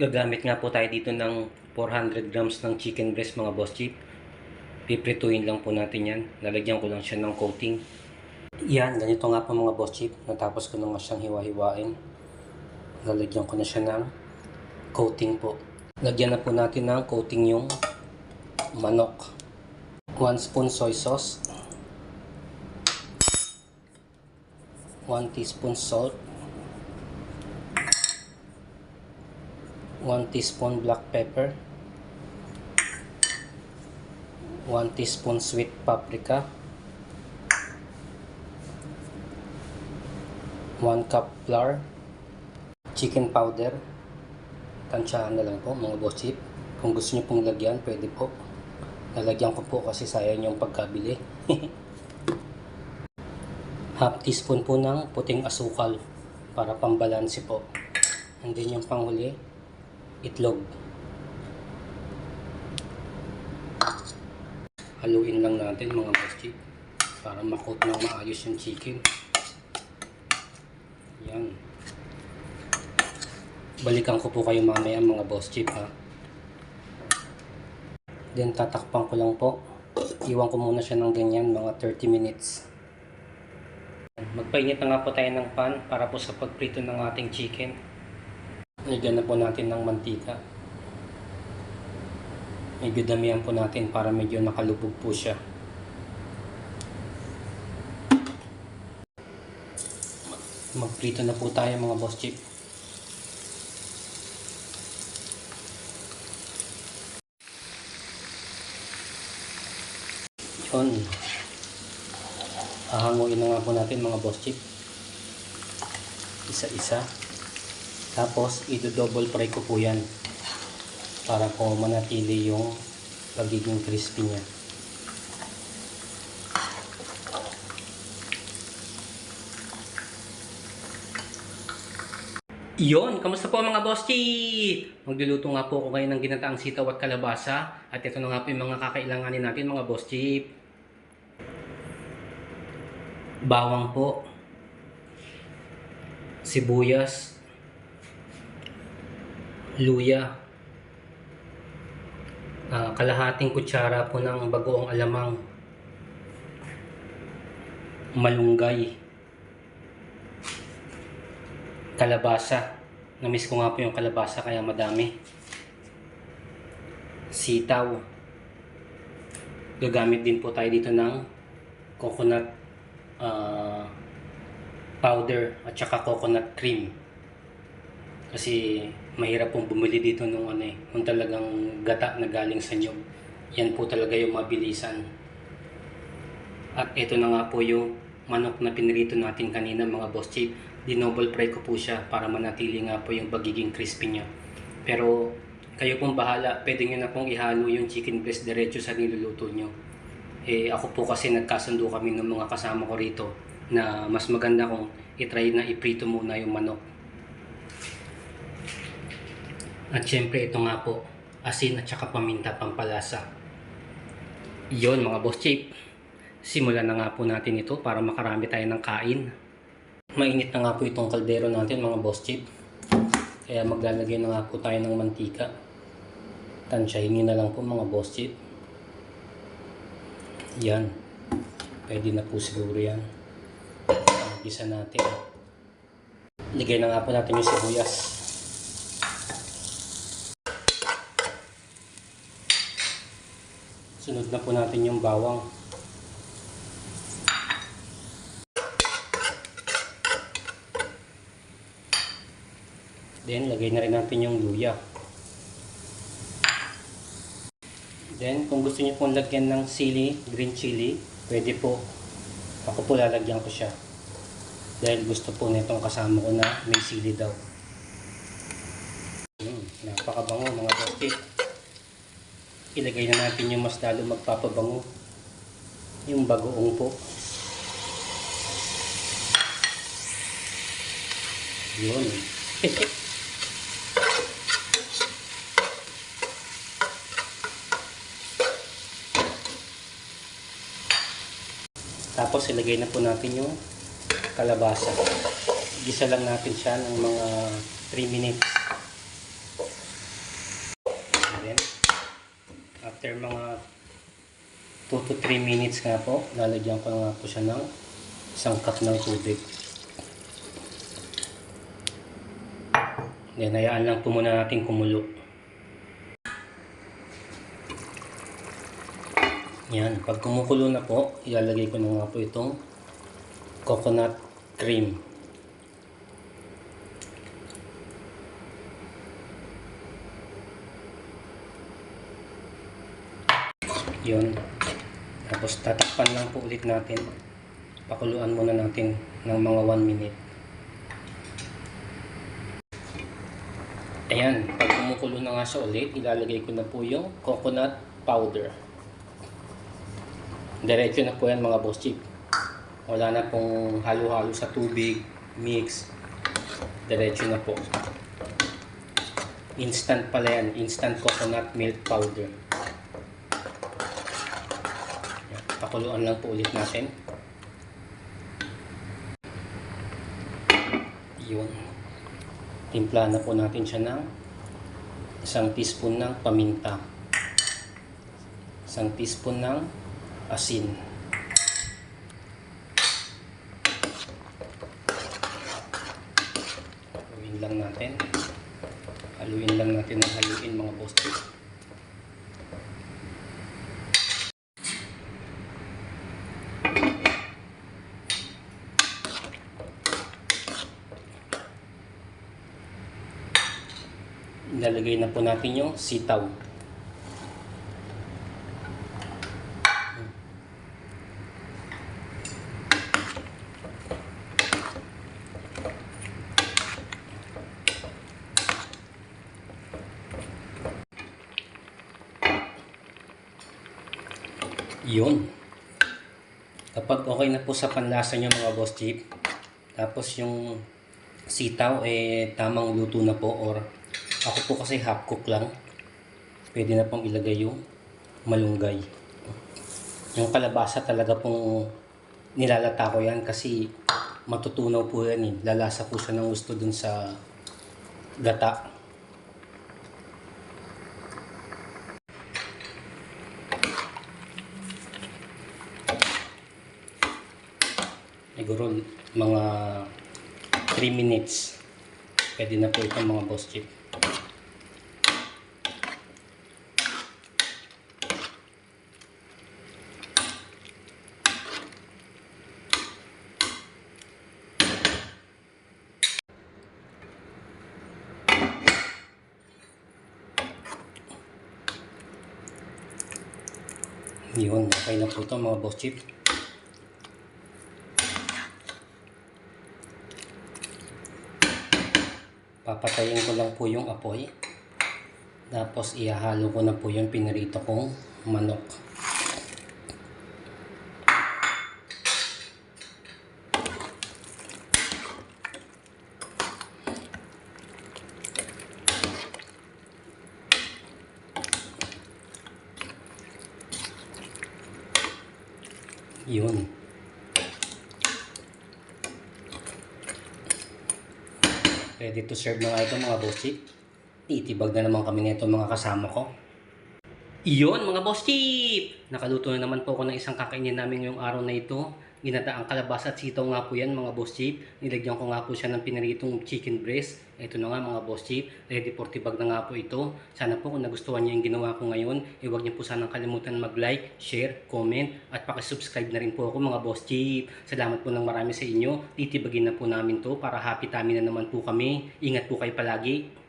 Gagamit nga po tayo dito ng 400 grams ng chicken breast mga boss chip. Piprituin lang po natin yan. Lalagyan ko lang siya ng coating. Yan, ganito nga po mga boss chip. Natapos ko na nga siyang hiwa-hiwain. Lalagyan ko na siya ng coating po. Lagyan na po natin ng coating yung manok. 1 spoon soy sauce. 1 teaspoon salt. 1 teaspoon black pepper, 1 teaspoon sweet paprika, 1 cup flour, chicken powder, tansyahan na lang po mga boss chip. Kung gusto niyo pong lagyan, pwede po. Lalagyan ko po kasi sayang yung pagkabili. Half teaspoon po ng puting asukal para pambalansi po. And then yung panghuli, itlog. Haluin lang natin mga chip para makot ng maayos yung chicken. Yan. Balikan ko po kayo mamaya mga boss chip ha. Then tatakpan ko lang po. Iwan ko muna siya ng ganyan mga 30 minutes. Magpainit na nga po tayo ng pan para po sa pagprito ng ating chicken. Lagyan na po natin ng mantika. Medyo damihan po natin para medyo nakalubog po siya. Magprito na po tayo mga boss chip. Yun. Hahanguin na nga po natin mga boss chip. Isa-isa. Tapos, i-double fry ko po yan para po manatili yung pagiging crispy niya. Iyon, kamusta po mga boss? Magluluto nga po ako ngayon ng ginataang sitaw at kalabasa. At ito na nga po yung mga kakailanganin natin mga boss. Bawang po. Sibuyas. Luya. Ah, kalahating kutsara po ng bagoong alamang. Malunggay. Kalabasa. Namiss ko nga po yung kalabasa kaya madami. Sitaw. Gagamit din po tayo dito ng coconut ah, powder at saka coconut cream. Kasi mahirap pong bumili dito nung ano eh, nung talagang gata na galing sa nyog. Yan po talaga yung mabilisan. At ito na nga po yung manok na pinirito natin kanina mga boss chip. Dinoble fry ko po siya para manatili nga po yung pagiging crispy niya. Pero kayo pong bahala, pwede nyo na pong ihalo yung chicken breast diretso sa niluluto nyo. Eh ako po kasi nagkasundo kami ng mga kasama ko rito na mas maganda kung itry na iprito muna yung manok. At syempre ito nga po, asin at saka paminta pampalasa. Iyon mga boss chip. Simulan na nga po natin ito para makarami tayo ng kain. Mainit na nga po itong kaldero natin mga boss chip. Kaya maglalagay na nga po tayo ng mantika. Tansyahin nyo na lang po mga boss chip. Yan. Pwede na po siguro yan. Gisa natin. Ligay na nga po natin yung sibuyas. Sunod na po natin yung bawang. Then, lagay na rin natin yung luya. Then, kung gusto niyo pong lagyan ng sili, green chili, pwede po. Ako po lalagyan ko siya. Dahil gusto po nitong kasama ko na may sili daw. Hmm, napakabango mga bosti. Ilagay na natin yung mas lalo magpapabango. Yung bagoong po. Yun. Tapos ilagay na po natin yung kalabasa. Gisa lang natin siya ng mga 3 minutes. After mga 2 to 3 minutes nga po, lalagyan ko nga po siya ng isang cup ng tubig. Then, hayaan lang po muna natin kumulo. Yan, pag kumukulo na po, ilalagay ko na nga po itong coconut cream. Yun. Tapos tatakpan lang po ulit natin. Pakuluan muna natin ng mga 1 minute. Ayan, pag kumukulo na nga siya ulit, ilalagay ko na po yung coconut powder. Diretso na po yan mga boss chip. Wala na pong halo-halo sa tubig, mix. Diretso na po. Instant pala yan, instant coconut milk powder. Yan, Pakuluan lang po ulit natin. Yun. Timpla na po natin siya ng isang teaspoon ng paminta. Isang teaspoon ng asin. Haluin lang natin. Haluin lang natin ng haluin mga boss Ilalagay na po natin yung sitaw. Yun. Kapag okay na po sa panlasa nyo mga boss jeep, tapos yung sitaw eh tamang luto na po or ako po kasi half cook lang. Pwede na pong ilagay yung malunggay. Yung kalabasa talaga pong nilalata ko yan kasi matutunaw po yan eh. Lalasa po siya ng gusto dun sa gata. Siguro mga 3 minutes. Pwede na po itong mga boss chip. Yun, okay na po ito mga boss chip. Papatayin ko lang po yung apoy. Tapos ihahalo ko na po yung pinarito kong manok. Yun. Ready to serve na ito mga boss chip. Titibag na naman kami nito mga kasama ko. Iyon mga boss! Nakaluto na naman po ako ng isang kakainin namin ngayong araw na ito. Ginataang kalabasa at sitaw nga po yan mga boss chip. Nilagyan ko nga po siya ng pinaritong chicken breast. Ito na nga mga boss chip. Ready for tibag na nga po ito. Sana po kung nagustuhan niyo yung ginawa ko ngayon, eh huwag niyo po sanang kalimutan mag-like, share, comment, at pakisubscribe na rin po ako mga boss chip. Salamat po ng marami sa inyo. Titibagin na po namin to para happy tummy na naman po kami. Ingat po kayo palagi.